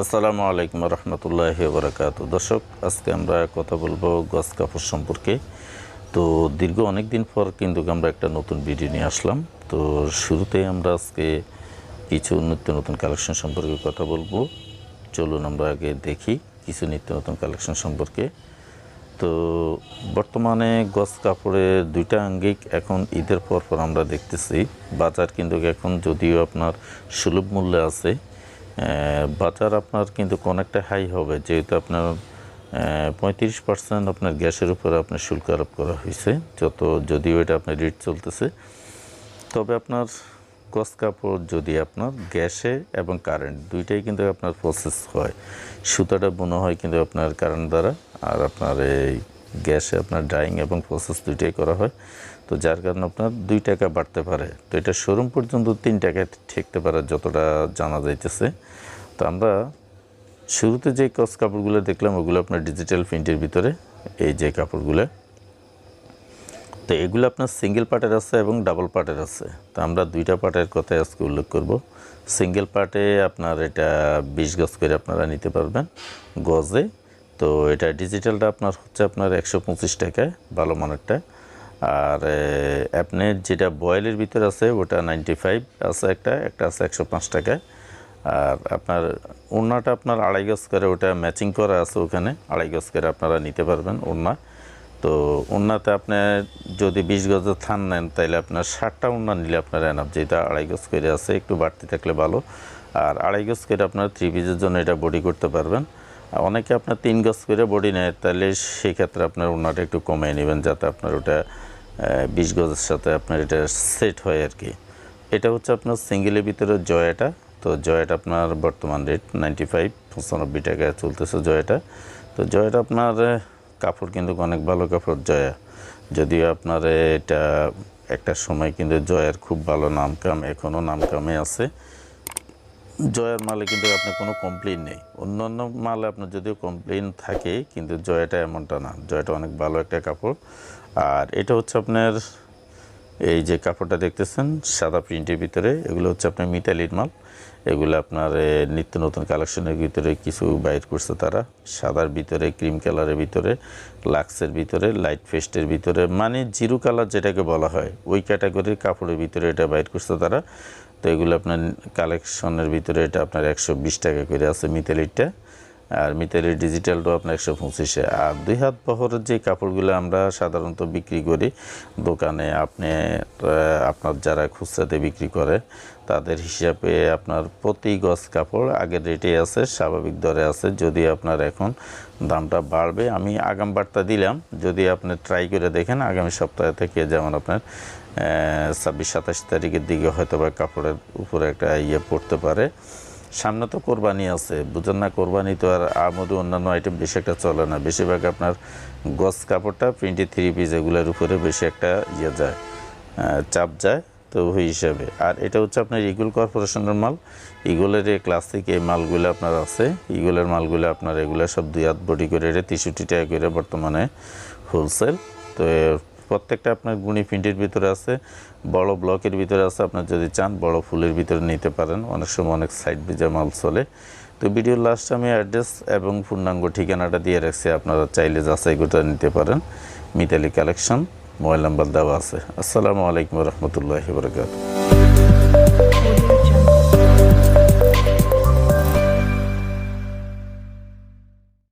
আসসালামু আলাইকুম রহমতুল্লাহ বরাকাত দর্শক, আজকে আমরা কথা বলব গস কাপড় সম্পর্কে। তো দীর্ঘ অনেক দিন পর কিন্তু আমরা একটা নতুন ভিডিও নিয়ে আসলাম। তো শুরুতে আমরা আজকে কিছু নিত্য নতুন কালেকশন সম্পর্কে কথা বলব। চলুন আমরা আগে দেখি কিছু নিত্য নতুন কালেকশন সম্পর্কে। তো বর্তমানে গস কাপড়ের দুইটা আঙ্গিক এখন ঈদের পর পর আমরা দেখতেছি। বাজার কিন্তু এখন যদিও আপনার সুলভ মূল্যে আছে বাজার আপনার কিন্তু অনেকটা হাই হবে। যেহেতু আপনার পঁয়ত্রিশ পার্সেন্ট আপনার গ্যাসের উপরে আপনার শুল্ক আরোপ করা হয়েছে। যত, যদিও এটা আপনার রেট চলতেছে। তবে আপনার গস কাপড় যদি আপনার গ্যাসে এবং কারেন্ট দুইটাই কিন্তু আপনার প্রসেস হয়। সুতাটা বোনা হয় কিন্তু আপনার কারেন্ট দ্বারা। আর আপনার এই গ্যাসে আপনার ড্রাইং এবং প্রসেস দুইটাই করা হয়। তো যার কারণে আপনার দুই টাকা বাড়তে পারে। তো এটা শোরুম পর্যন্ত তিন টাকায় ঠেকতে পারে যতটা জানা যাইতেছে। তো আমরা শুরুতে যে কস কাপড়গুলো দেখলাম, ওগুলো আপনার ডিজিটাল প্রিন্টের ভিতরে, এই যে কাপড়গুলো। তো এগুলো আপনার সিঙ্গেল পার্টের আছে এবং ডাবল পার্টের আছে। তো আমরা দুইটা পার্টের কথাই আজকে উল্লেখ করব। সিঙ্গেল পার্টে আপনার এটা বিশ গজ করে আপনারা নিতে পারবেন গজে। তো এটা ডিজিটালটা আপনার হচ্ছে আপনার একশো পঁচিশ টাকায়, ভালো মানেরটা। আর আপনার যেটা বয়েলের ভিতরে আছে, ওটা নাইনটি ফাইভ আছে একটা একটা আছে একশো পাঁচ টাকায়। আর আপনার ওড়নাটা আপনার আড়াই গজ করে ওটা ম্যাচিং করা আছে ওখানে, আড়াই গজ করে আপনারা নিতে পারবেন ওড়না তো ওড়নাতে আপনি যদি বিশ গজের থান নেন তাহলে আপনার ষাটটা ওড়না নিলে আপনার এনাফ যেটা আড়াই গজ করে আছে, একটু বাড়তি থাকলে ভালো। আর আড়াই গজ করে আপনার থ্রি পিসের জন্য এটা বডি করতে পারবেন। অনেকে আপনার তিন গজ করে বডি নেয় তাহলে সেক্ষেত্রে আপনার ওড়নাটা একটু কমিয়ে নেবেন, যাতে আপনার ওটা বিশ গজের সাথে আপনার এটা সেট হয় আর কি। এটা হচ্ছে আপনার সিঙ্গেলের ভিতরে জয়াটা তো জয়াটা আপনার বর্তমান রেট নাইনটি ফাইভ পঁচানব্বই টাকায় চলতেছে জয়াটা তো জয়াটা আপনার কাপড় কিন্তু অনেক ভালো কাপড় জয়া যদিও আপনার এটা একটা সময় কিন্তু জয়ার খুব ভালো নামকাম এখনও নামকামে আছে। জয়ার মালে কিন্তু আপনার কোনো কমপ্লেন নেই। অন্য অন্য মালে আপনার যদিও কমপ্লেন থাকে, কিন্তু জয়াটা এমনটা না। জয়াটা অনেক ভালো একটা কাপড়। আর এটা হচ্ছে আপনার এই যে কাপড়টা দেখতেছেন, সাদা প্রিন্টের ভিতরে, এগুলো হচ্ছে আপনার মিতালির মাল। এগুলো আপনার নিত্য নতুন কালেকশনের ভিতরে কিছু বাইর করছে তারা। সাদার ভিতরে, ক্রিম কালারের ভিতরে, লাক্সের ভিতরে, লাইট ফেস্টের ভিতরে মানে জিরো কালার যেটাকে বলা হয়, ওই ক্যাটাগরির কাপড়ের ভিতরে এটা বাইর করছে তারা। তো এগুলো আপনার কালেকশনের ভিতরে এটা আপনার একশো বিশ টাকা করে আছে মিতালিরটা আর মিতালির ডিজিটালটাও আপনার একশো পঁচিশে। আর দুই হাত বহরের যে কাপড়গুলো আমরা সাধারণত বিক্রি করি, দোকানে আপনি আপনার যারা খুচরাতে বিক্রি করে, তাদের হিসাবে আপনার প্রতি গজ কাপড় আগের রেটে আছে, স্বাভাবিক দরে আছে। যদি আপনার এখন দামটা বাড়বে, আমি আগাম বার্তা দিলাম, যদি আপনি ট্রাই করে দেখেন, আগামী সপ্তাহ থেকে যেমন আপনার ছাব্বিশ সাতাশ তারিখের দিকে হয়তো বা কাপড়ের উপরে একটা ইয়ে পড়তে পারে। সামনে তো কোরবানি আছে, বুঝেন না, কোরবানি তো আর আমদি অন্যান্য আইটেম বেশি একটা চলে না। বেশিরভাগ আপনার গস কাপড়টা প্রিন্টি থ্রি পিস এগুলোর উপরে বেশি একটা ইয়ে যায় চাপ যায়, তো ওই হিসাবে। আর এটা হচ্ছে আপনার ইগুল কর্পোরেশনের মাল। ইগুলের এই ক্লাসিক এই মালগুলো আপনার আছে। ইগুলের মালগুলো আপনার এগুলো সব দুই হাত বডি করে এটা তেষট্টি টাকা করে বর্তমানে হোলসেল তো প্রত্যেকটা আপনার গুণি প্রিন্টের ভিতরে আছে, বড় ব্লকের ভিতরে আছে, আপনার যদি চান বড় ফুলের ভিতরে নিতে পারেন, অনেক সময় অনেক সাইড ভিজা মাল চলে। তো ভিডিওর লাস্টে আমি অ্যাড্রেস এবং পূর্ণাঙ্গ ঠিকানাটা দিয়ে রাখছি, আপনারা চাইলে যাচাই করে নিতে পারেন। মিতালি কালেকশন মোবাইল নাম্বার দেওয়া আছে। আসসালামু আলাইকুম রহমতুল্লাহ বরকাত